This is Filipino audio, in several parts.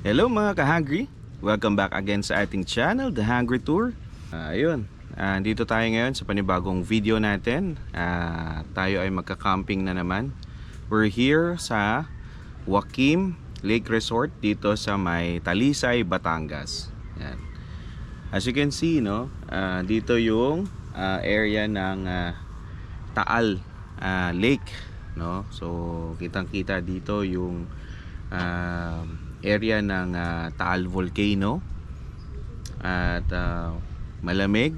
Hello mga ka-hungry! Welcome back again sa ating channel, The Hungry Tour. Ah, ayun, ah, dito tayo ngayon sa panibagong video natin. Ah, tayo ay magka-camping na naman. We're here sa Wakim Lake Resort dito sa may Talisay, Batangas. Yan. As you can see, no, ah, dito yung ah, area ng ah, Taal ah, Lake, no. So kitang-kita dito yung ah, area ng ah, Taal Volcano at ah, malamig.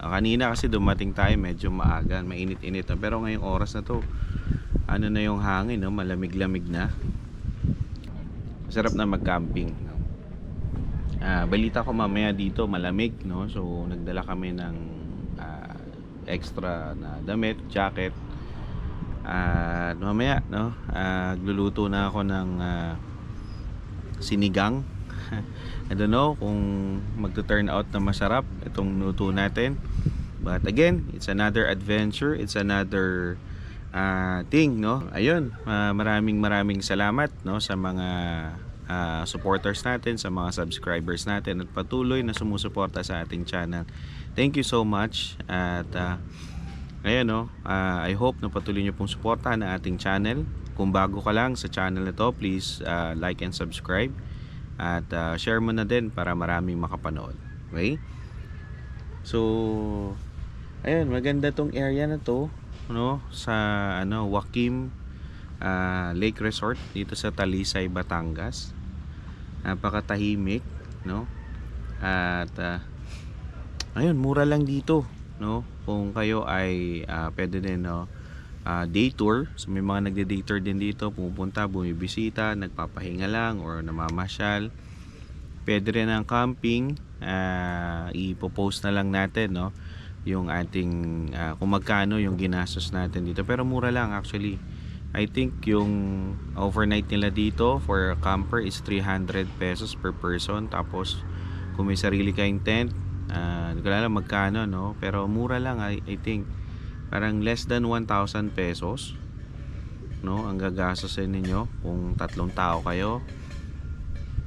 Ah, kanina kasi dumating tayo medyo maaga, mainit-init na. Pero ngayong oras na to, ano na yung hangin, no? malamig-lamig na. Masarap na mag-camping. No? Ah, balita ko mamaya dito malamig, no? So nagdala kami ng ah, extra na damit, jacket. At mamaya, no? Ah, gluluto na ako ng ah, sinigang. I don't know kung magto-turn out na masarap itong luto natin. But again, it's another adventure, it's another ah, thing, no? Ayun, ah, maraming maraming salamat, no, sa mga ah, supporters natin, sa mga subscribers natin at patuloy na sumusuporta sa ating channel. Thank you so much at ah, Ayan no, ah, I hope na patuloy niyo pong suportahan ang ating channel. Kung bago ka lang sa channel na to, please ah, like and subscribe. At ah, share mo na din para maraming makapanood. Okay? So, ayun, maganda tong area na to, no, sa ano, Wakim ah, Lake Resort dito sa Talisay, Batangas. Napakatahimik, no? At ah, ayun, mura lang dito, no? Kung kayo ay ah, pwede din no, ah, day tour, so may mga nagde-day tour din dito, pumupunta, bumibisita, nagpapahinga lang or namamasyal. Pwede rin ang camping, ah, ipo-post na lang natin, no? Yung ating ah, kung magkano yung ginastos natin dito. Pero mura lang actually. I think yung overnight nila dito for camper is 300 pesos per person. Tapos kung may sarili kayong tent, ah, hindi ko alam magkano, no? Pero mura lang, I, I think. Parang less than 1,000 pesos. No? Ang gagastosin ninyo kung tatlong tao kayo.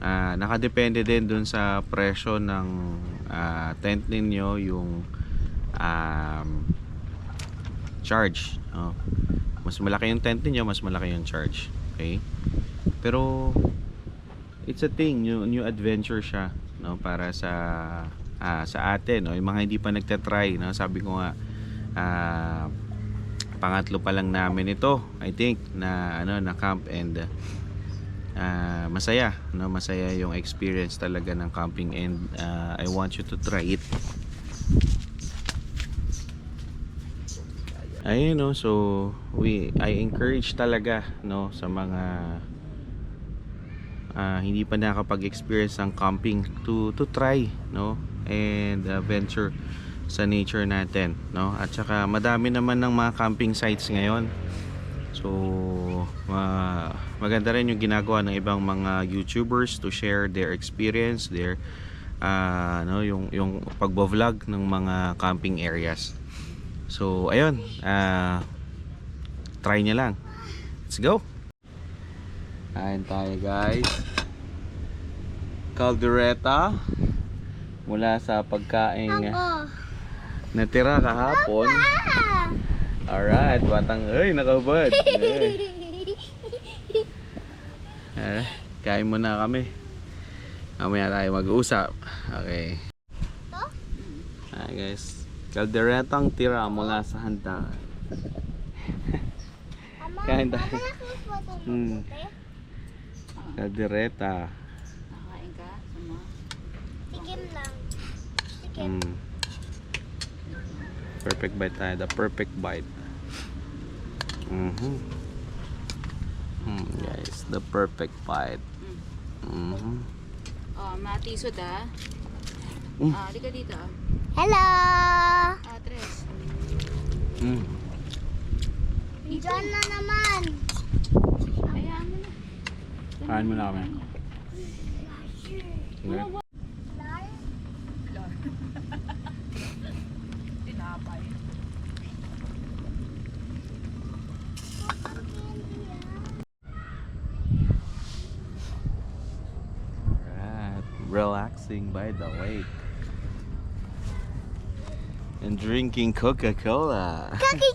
Ah, nakadepende din dun sa presyo ng ah, tent ninyo yung um, charge. No? Mas malaki yung tent ninyo, mas malaki yung charge. Okay? Pero it's a thing, new, new adventure siya, no, para sa ah, sa atin, no, yung mga hindi pa nagta-try, no, sabi ko nga ah, pangatlo pa lang namin ito, I think, na ano, na camp and ah, masaya, no, masaya yung experience talaga ng camping and ah, I want you to try it. Ayun no, so we I encourage talaga no? Sa mga ah, hindi pa nakapag-experience ng camping to to try no? And uh, venture sa nature natin no? At saka madami naman ng mga camping sites ngayon. So ma- maganda rin yung ginagawa ng ibang mga YouTubers to share their experience their ah, no yung yung pagbo-vlog ng mga camping areas. So ayun ah try nyo lang. Let's go! Kain tayo guys. Caldereta mula sa pagkain natira kahapon. Alright, batang ay nakabad. Eh, kain muna kami. Mamaya tayo mag-usap. Okay. Hi guys. Calderetang tira mula sa handa. Kain tayo. Hmm. Caldereta. Nakain ka? Tigim lang. Mm. Perfect bite tayo. The perfect bite. Mhm. Mm, guys, the perfect bite. Mhm. Oh, matisod ah. Mm. Ah, di ka dito ah. Hello! Ah, tres. Mm. Diyan na naman. Hayaan mo na. Kain mo na kami. Okay. Tinapay. Relaxing by the lake and drinking Coca-Cola. Kaki.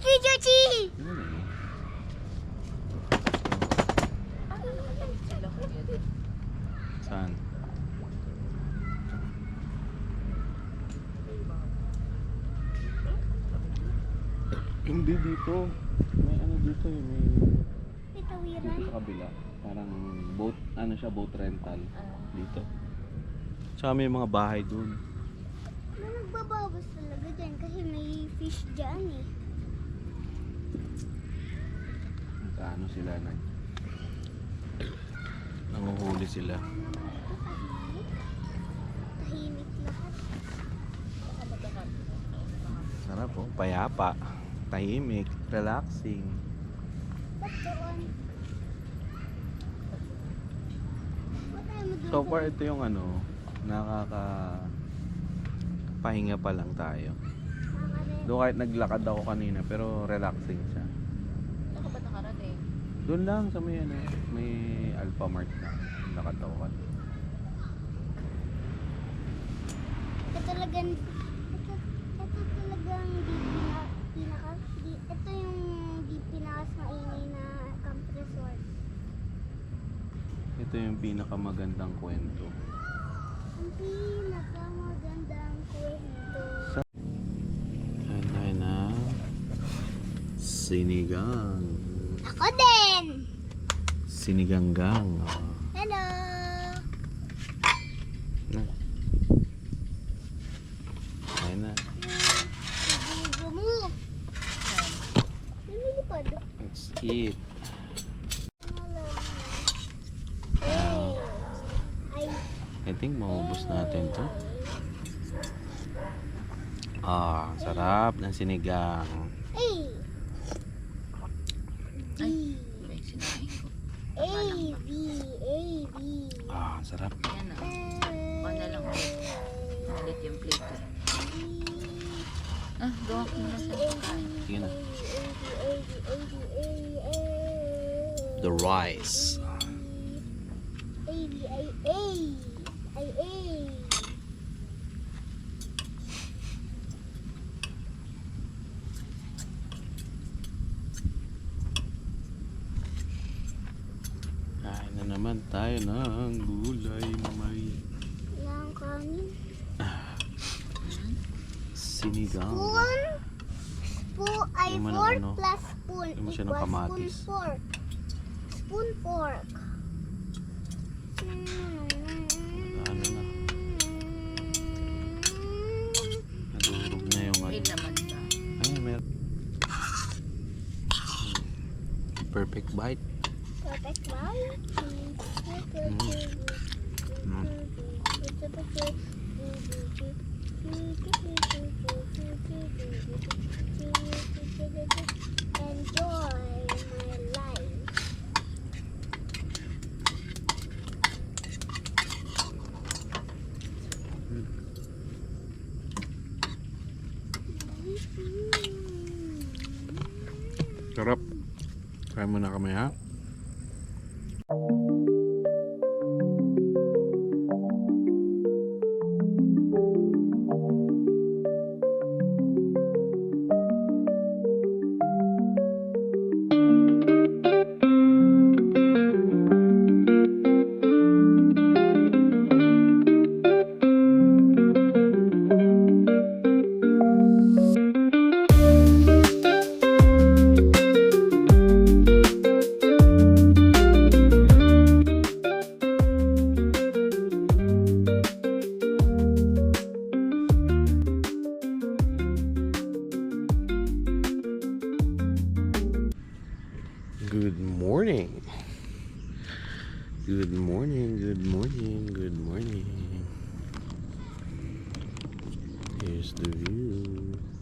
Saan? Hindi dito. May ano dito eh, may May tawiran. dito sa kabila. Parang boat, ano siya, boat rental dito. Tsaka may mga bahay dun. Na nagbababas talaga dyan kasi may fish dyan eh. Magkano sila nag... Nanguhuli sila. Tahimik. Lahat. Sarap oh, payapa. Tahimik, relaxing. Ba't doon? Doon So far ito yung ano, nakaka pahinga pa lang tayo. Doon kahit naglakad ako kanina pero relaxing siya. Saan ka ba nakarating? Doon lang sa may ano, may Alpha Mart na lakad ako kanina. Ito talagang ito, ito talagang di pina, pinaka di, ito yung di pinakas maingay na camp resort. Ito yung pinakamagandang kwento. Ang pinakamagandang kwento. Kain tayo na sinigang. Ako din! Siniganggang. Oh. Hello! Na. Kain na. Let's eat. Hello. Hey! Ay, I think maubos natin to. Ah, sarap ng sinigang. ay! A, B, A, B. Ah, sarap. Yan na. Baka na lang yung plate ko. Ah, gawa ko na sa. Sige na. The rice. A, B, A, A. A, A. Kain na naman tayo ng gulay na may Lang kanin. sinigang. Spoon. Spoon ay Yung mo ng fork ano? plus spoon equals spoon fork. Spoon fork. Ano na. Nadurog na yung May ano. laman ba? Ay, meron. Perfect bite. Perfect wow. Mm. My life. Sarap. Kaya mo na kami ha. Here's the view.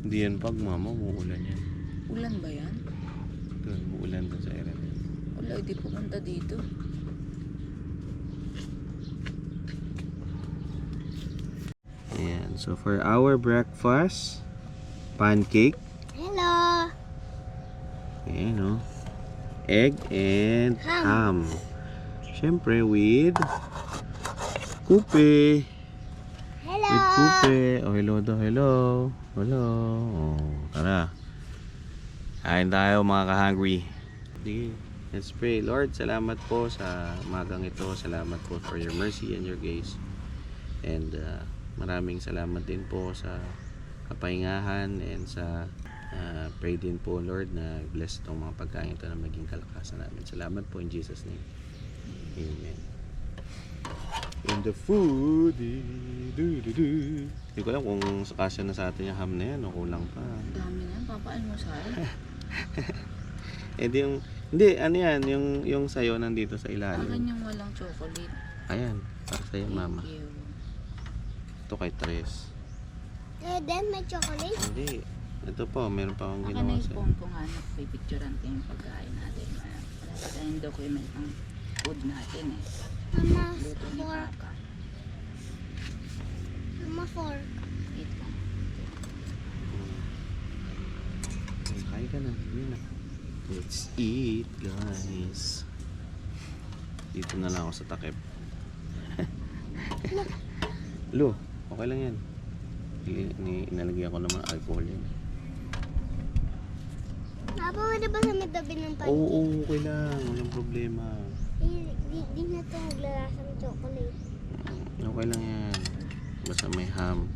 Hindi yan pag mama, umuulan yan. Ulan ba yan? Doon, umuulan doon sa area. Wala, hindi pumunta dito. Ayan, so for our breakfast, pancake, Hello! ayan o, egg and Ham. ham. Siyempre with kupe. Hello! With kupe. Oh, hello daw, hello. Hello. Oh, tara. Kain tayo mga ka-hungry. Sige, let's pray. Lord, salamat po sa magang ito. Salamat po for your mercy and your grace. And uh, maraming salamat din po sa kapahingahan and sa uh, pray din po Lord na bless itong mga pagkain ito na maging kalakasan namin. Salamat po in Jesus name. Amen. In the food, do, do, do. Hindi ko alam kung sakasya na sa atin yung ham na yan o kulang pa. Ang dami na yan. Papaalmusal. Eh di yung, hindi, ano yan, yung, yung sayo nandito sa Akin ilalim. yung walang chocolate. Ayan, para sa'yo mama. You. Ito kay Tres. Eh, then may chocolate? Hindi. Ito po, meron pa akong Akin na ginawa yung sa'yo. phone ko nga na pipicturean ko yung pagkain natin. Wala tayong document ng food natin eh. Mama, fork. Mama, fork. Eat lang. Kain ka na. Yun na. Let's eat, guys. Dito na lang ako sa takip. Lo, okay lang yan. Inalagyan ko naman alcohol yan. Papa, pwede ba sa matabi ng pancake? Oo, oo, okay lang. Walang problema. Di, di, di na ito maglalasang chocolate. Okay lang yan. Basta may ham,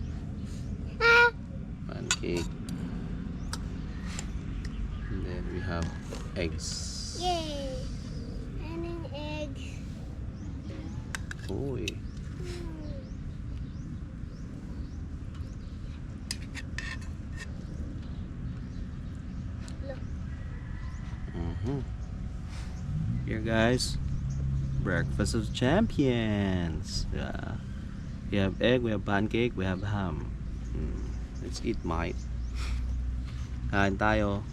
Ah! pancake. And then we have eggs. Yay! And an egg. Eh. Hmm. Mhm. Here guys, breakfast of champions. Yeah. We have egg, we have pancake, we have ham. Mm. Let's eat mate. Kain tayo.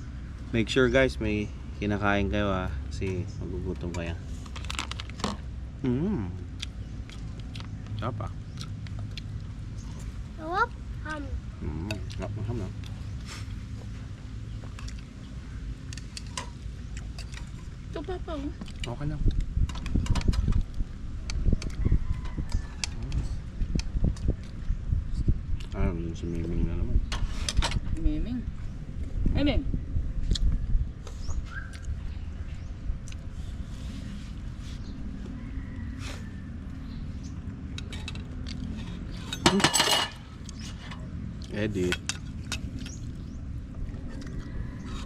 Make sure guys may kinakain kayo ah. Kasi magugutom kaya. Mmm. Sarap ah. Sarap. Ham. Mmm. Sarap ng ham ah. Ito Papa oh. Okay lang. Ah, yun si Miming na naman. Miming. Miming. Edit.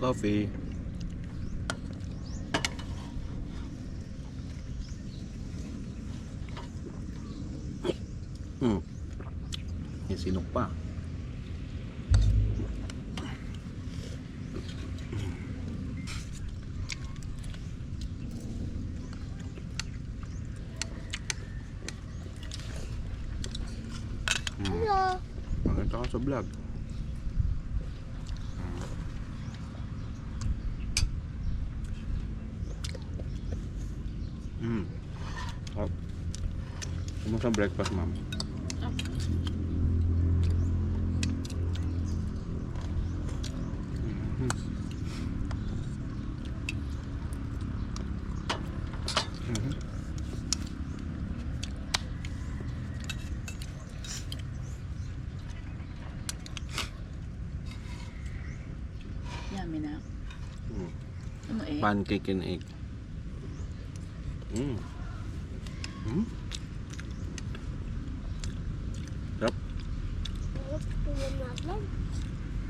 Coffee. Hmm. May sinok pa. Hmm. Hello. Maganda ka sa vlog. Mm. Oh. Kumusta breakfast, ma'am? Mhm. Mhm. Yummy na. Mm. Ano eh? Pancake and egg. Mm. Mm. Sarap.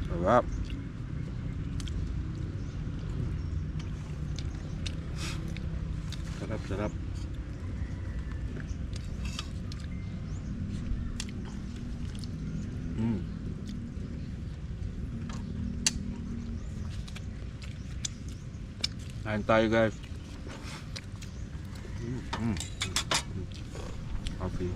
Sarap. Sarap, sarap. Mm. Kain tayo guys. Mm. Mm. Mm. Coffee.